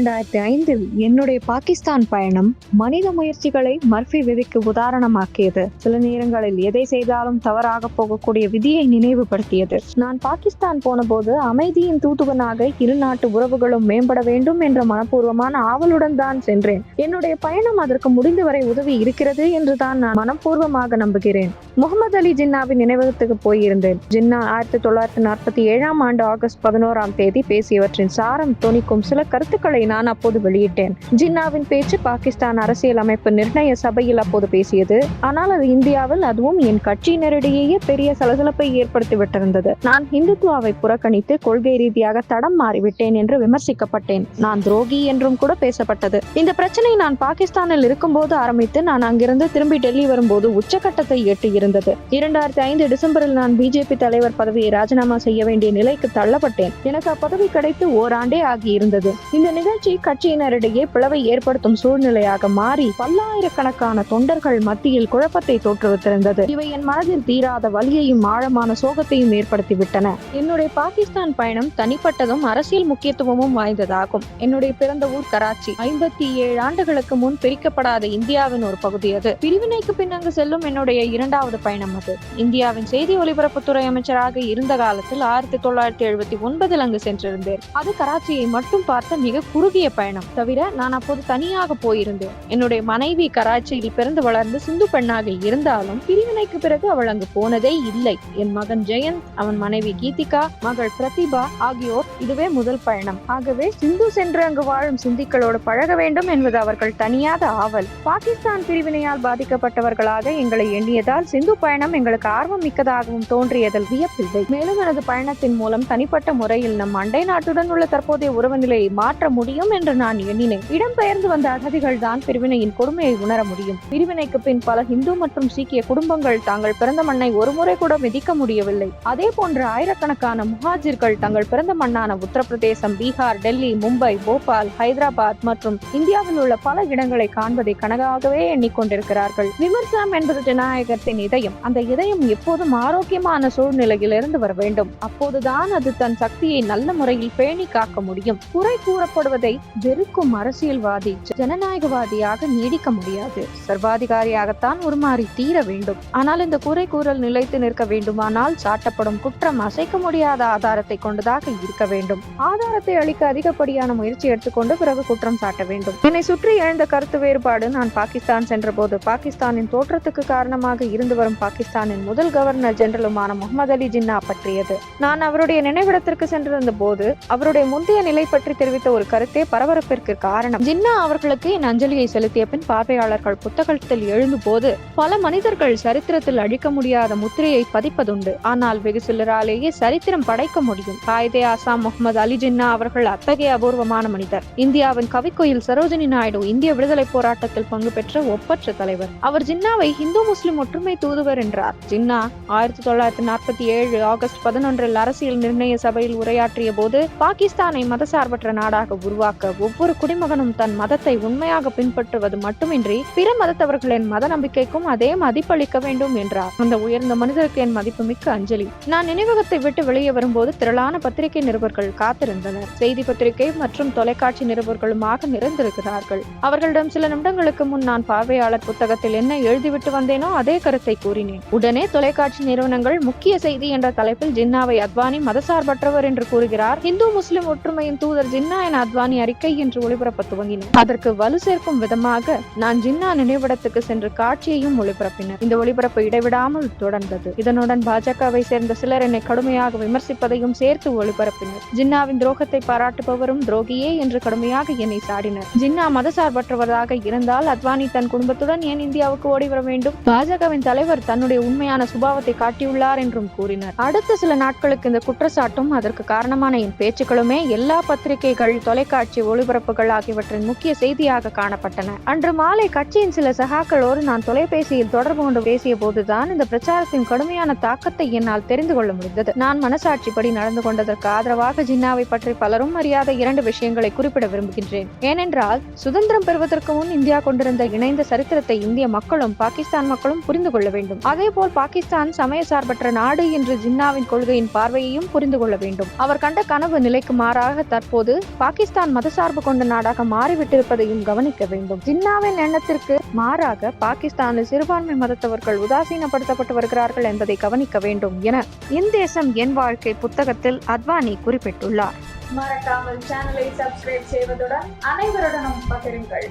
இரண்டாயிரத்தி ஐந்தில் என்னுடைய பாகிஸ்தான் பயணம் மனித முயற்சிகளை மர்ஃபி விதிக்கு உதாரணமாக்கியது. சில நேரங்களில் எதை செய்தாலும் தவறாக போகக்கூடிய விதியை நினைவுபடுத்தியது. நான் பாகிஸ்தான் போனபோது அமைதியின் தூதுவனாக இரு நாட்டு உறவுகளும் மேம்பட வேண்டும் என்ற மனப்பூர்வமான ஆவலுடன் தான் சென்றேன். என்னுடைய பயணம் அதற்கு முடிந்தவரை உதவி இருக்கிறது என்று தான் நான் மனப்பூர்வமாக நம்புகிறேன். முகமது அலி ஜின்னாவின் நினைவகத்துக்கு போயிருந்தேன். ஜின்னா ஆயிரத்தி தொள்ளாயிரத்தி நாற்பத்தி ஏழாம் ஆண்டு ஆகஸ்ட் பதினோராம் தேதி பேசியவற்றின் சாரம் தொனிக்கும் சில கருத்துக்களை நான் அப்போது வெளியிட்டேன். ஜின்னாவின் பேச்சு பாகிஸ்தான் அரசியல் அமைப்பு நிர்ணய சபையில் அப்போது பேசியது. ஆனால் அது இந்தியாவில் அதுவும் என் கட்சியினரிடையே பெரிய சலசலப்பை ஏற்படுத்தி விட்டிருந்தது. நான் இந்துத்துவாவை புறக்கணித்து கொள்கை ரீதியாக தடம் மாறிவிட்டேன் என்று விமர்சிக்கப்பட்டேன். நான் துரோகி என்றும் கூட பேசப்பட்டது. இந்த பிரச்சனை நான் பாகிஸ்தானில் இருக்கும்போது ஆரம்பித்து நான் அங்கிருந்து திரும்பி டெல்லி வரும்போது உச்சகட்டத்தை எட்டியிருந்தது. இரண்டாயிரத்தி ஐந்து டிசம்பரில் நான் பிஜேபி தலைவர் பதவியை ராஜினாமா செய்ய வேண்டிய நிலைக்கு தள்ளப்பட்டேன். எனக்கு அப்பதவி கிடைத்து ஓராண்டே ஆகியிருந்தது. இந்த நிகழ்ச்சி நிகழ்ச்சி கட்சியினரிடையே பிளவை ஏற்படுத்தும் சூழ்நிலையாக மாறி பல்லாயிரக்கணக்கான தொண்டர்கள் மத்தியில் குழப்பத்தை தோற்றுவித்திருந்தது. இவை என் மனதில் தீராத வலியையும் ஆழமான சோகத்தையும் ஏற்படுத்திவிட்டன. என்னுடைய பாகிஸ்தான் பயணம் தனிப்பட்டதும் அரசியல் முக்கியத்துவமும் வாய்ந்ததாகும். என்னுடைய பிறந்த ஊர் கராச்சி. ஐம்பத்தி ஏழு ஆண்டுகளுக்கு முன் பிரிக்கப்படாத இந்தியாவின் ஒரு பகுதி அது. பிரிவினைக்கு பின் அங்கு செல்லும் என்னுடைய இரண்டாவது பயணம் அது. இந்தியாவின் செய்தி ஒலிபரப்புத்துறை அமைச்சராக இருந்த காலத்தில் ஆயிரத்தி தொள்ளாயிரத்தி எழுபத்தி ஒன்பதில் அங்கு சென்றிருந்தேன். அது கராச்சியை மட்டும் பார்த்த மிக குறுகிய பயணம். தவிர நான் அப்போது தனியாக போயிருந்தேன். என்னுடைய மனைவி கராச்சியில் பிறந்து வளர்ந்து சிந்து பெண்ணாக இருந்தாலும் பிரிவினைக்கு பிறகு அவள் அங்கு போனதே இல்லை. என் மகன் ஜெயந்த் அவன் மனைவி கீதிகா மகள் பிரதிபா ஆகியோர் இதுவே முதல் பயணம். ஆகவே சிந்து சென்று அங்கு வாழும் சிந்திக்களோடு பழக வேண்டும் என்பது அவர்கள் தனியாத ஆவல். பாகிஸ்தான் பிரிவினையால் பாதிக்கப்பட்டவர்களாக எங்களை எண்ணியதால் சிந்து பயணம் எங்களுக்கு ஆர்வம் மிக்கதாகவும் தோன்றியதில் வியப்பில்லை. மேலும் எனது பயணத்தின் மூலம் தனிப்பட்ட முறையில் நம் அண்டை நாட்டுடன் உள்ள தற்போதைய உறவு நிலையை மாற்ற முடியும். முடியும் என்று நான் எண்ணினேன். இடம்பெயர்ந்து வந்த அகதிகள் தான் பிரிவினையின் கொடுமையை உணர முடியும். பிரிவினைக்கு பின் பல இந்து மற்றும் சீக்கிய குடும்பங்கள் தாங்கள் பிறந்த மண்ணை ஒருமுறை கூட மிதிக்க முடியவில்லை. அதே போன்று ஆயிரக்கணக்கான முஹாஜிர்கள் தங்கள் பிறந்த மண்ணான உத்தரப்பிரதேசம் பீகார் டெல்லி மும்பை போபால் ஹைதராபாத் மற்றும் இந்தியாவில் உள்ள பல இடங்களை காண்பதை கனகாகவே எண்ணிக்கொண்டிருக்கிறார்கள். விமர்சனம் என்பது ஜனநாயகத்தின் இதயம். அந்த இதயம் எப்போதும் ஆரோக்கியமான சூழ்நிலையிலிருந்து வர வேண்டும். அப்போதுதான் அது தன் சக்தியை நல்ல முறையில் பேணி காக்க முடியும். குறை கூறப்படுவது வெறுக்கும் அரசியல்வாதி ஜனநாயகவாதியாக நீடிக்க முடியாது. சர்வாதிகாரியாகத்தான் உருமாறி தீர வேண்டும். ஆனால் இந்த குறை கூறல் நிலைத்து நிற்க வேண்டுமானால் சாட்டப்படும் குற்றம் அசைக்க முடியாத ஆதாரத்தை கொண்டதாக இருக்க வேண்டும். ஆதாரத்தை அளிக்க அதிகப்படியான முயற்சி எடுத்துக்கொண்டு பிறகு குற்றம் சாட்ட வேண்டும். என்னை சுற்றி எழுந்த கருத்து வேறுபாடு நான் பாகிஸ்தான் சென்றபோது பாகிஸ்தானின் தோற்றத்துக்கு காரணமாக இருந்து வரும் பாகிஸ்தானின் முதல் கவர்னர் ஜெனரலுமான முகமது அலி ஜின்னா பற்றியது. நான் அவருடைய நினைவிடத்திற்கு சென்றிருந்த போது அவருடைய முந்தைய நிலை பற்றி தெரிவித்த ஒரு கருத்து பரபரப்பிற்கு காரணம். ஜின்னா அவர்களுக்கு என் அஞ்சலியை செலுத்திய பின் பார்வையாளர்கள் புத்தகத்தில் எழுந்தபோது பல மனிதர்கள் சரித்திரத்தில் அழிக்க முடியாத முத்திரையை பதிப்பதுண்டு. ஆனால் வெகு சிலராலேயே சரித்திரம் படைக்க முடியும். காயதே ஆசாம் முகமது அலி ஜின்னா அவர்கள் அத்தகைய அபூர்வமான மனிதர். இந்தியாவின் கவிக்கோயில் சரோஜினி நாயுடு இந்திய விடுதலை போராட்டத்தில் பங்கு பெற்ற ஒப்பற்ற தலைவர். அவர் ஜின்னாவை இந்து முஸ்லிம் ஒற்றுமை தூதுவர் என்றார். ஜின்னா ஆயிரத்தி தொள்ளாயிரத்தி நாற்பத்தி ஏழு ஆகஸ்ட் பதினொன்றில் அரசியல் நிர்ணய சபையில் உரையாற்றிய போது பாகிஸ்தானை மதசார்பற்ற நாடாக உருவாக்க ஒவ்வொரு குடிமகனும் தன் மதத்தை உண்மையாக பின்பற்றுவது மட்டுமின்றி பிற மதத்தவர்களின் மத நம்பிக்கைக்கும் அதே மதிப்பளிக்க வேண்டும் என்றார். அந்த உயர்ந்த மனிதருக்கு என் மதிப்பு மிக்க அஞ்சலி. நான் நினைவகத்தை விட்டு வெளியே வரும்போது திரளான பத்திரிகை நிருபர்கள் காத்திருந்தனர். செய்தி பத்திரிகை மற்றும் தொலைக்காட்சி நிருபர்களுமாக நிறைந்திருக்கிறார்கள். அவர்களிடம் சில நிமிடங்களுக்கு முன் நான் பார்வையாளர் புத்தகத்தில் என்ன எழுதிவிட்டு வந்தேனோ அதே கருத்தை கூறினேன். உடனே தொலைக்காட்சி நிறுவனங்கள் முக்கிய செய்தி என்ற தலைப்பில் ஜின்னாவை அத்வானி மதசார்பற்றவர் என்று கூறுகிறார். இந்து முஸ்லிம் ஒற்றுமையின் தூதர் ஜின்னா என அத்வானி அறிக்கை என்று ஒளிபரப்ப துவங்கினர் அதற்கு வலு சேர்க்கும் விதமாக நான் ஜின்னா நினைவிடத்துக்கு சென்று காட்சியையும் ஒளிபரப்பினர் இந்த ஒளிபரப்பு இடைவிடாமல் தொடர்ந்தது. இதனுடன் பாஜகவை சேர்ந்த சிலர் என்னை கடுமையாக விமர்சிப்பதையும் சேர்த்து ஒளிபரப்பினர். ஜின்னாவின் துரோகத்தை பாராட்டுபவரும் துரோகியே என்று கடுமையாக என்னை சாடினர். ஜின்னா மதசார்பற்றவராக இருந்தால் அத்வானி தன் குடும்பத்துடன் ஏன் இந்தியாவுக்கு ஓடிவர வேண்டும்? பாஜகவின் தலைவர் தன்னுடைய உண்மையான சுபாவத்தை காட்டியுள்ளார் என்றும் கூறினர். அடுத்த சில நாட்களுக்கு இந்த குற்றச்சாட்டும் அதற்கு காரணமான என் பேச்சுக்களுமே எல்லா பத்திரிகைகள் தொலைக்காட்சி ஒளிபரப்புகள் ஆகியவற்றின் முக்கிய செய்தியாக காணப்பட்டன. அன்று மாலை கட்சியின் சில சகாக்களோடு நான் தொலைபேசியில் தொடர்பு கொண்டு பேசிய போதுதான் இந்த பிரச்சாரத்தின் கடுமையான தாக்கத்தை என்னால் தெரிந்து கொள்ள முடிந்தது. நான் மனசாட்சிப்படி நடந்து கொண்டதற்கு ஆதரவாக ஜின்னாவை பற்றி பலரும் அறியாத இரண்டு விஷயங்களை குறிப்பிட விரும்புகின்றேன். ஏனென்றால் சுதந்திரம் பெறுவதற்கு முன் இந்தியா கொண்டிருந்த இணைந்த சரித்திரத்தை இந்திய மக்களும் பாகிஸ்தான் மக்களும் புரிந்து கொள்ள வேண்டும். அதேபோல் பாகிஸ்தான் சமய சார்பற்ற நாடு என்று ஜின்னாவின் கொள்கையின் பார்வையையும் புரிந்து கொள்ள வேண்டும். அவர் கண்ட கனவு நிலைக்கு மாறாக தற்போது பாகிஸ்தான் பாகிஸ்தான் மதசார்பு கொண்ட நாடாக மாறிவிட்டிருப்பதையும் கவனிக்க வேண்டும். ஜின்னாவின் எண்ணத்திற்கு மாறாக பாகிஸ்தானில் சிறுபான்மை மதத்தவர்கள் உதாசீனப்படுத்தப்பட்டு வருகிறார்கள் என்பதை கவனிக்க வேண்டும் என என் தேசம் என் வாழ்க்கை புத்தகத்தில் அத்வானி குறிப்பிட்டுள்ளார். மறக்காமல் சேனலை சப்ஸ்கிரைப் செய்வதுடன் அனைவருடனும் பகிருங்கள்.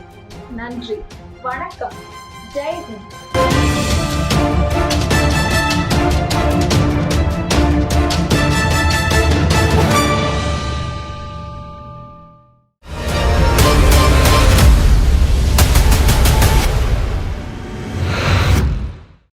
நன்றி. வணக்கம். ஜெய் ஹிந்த்.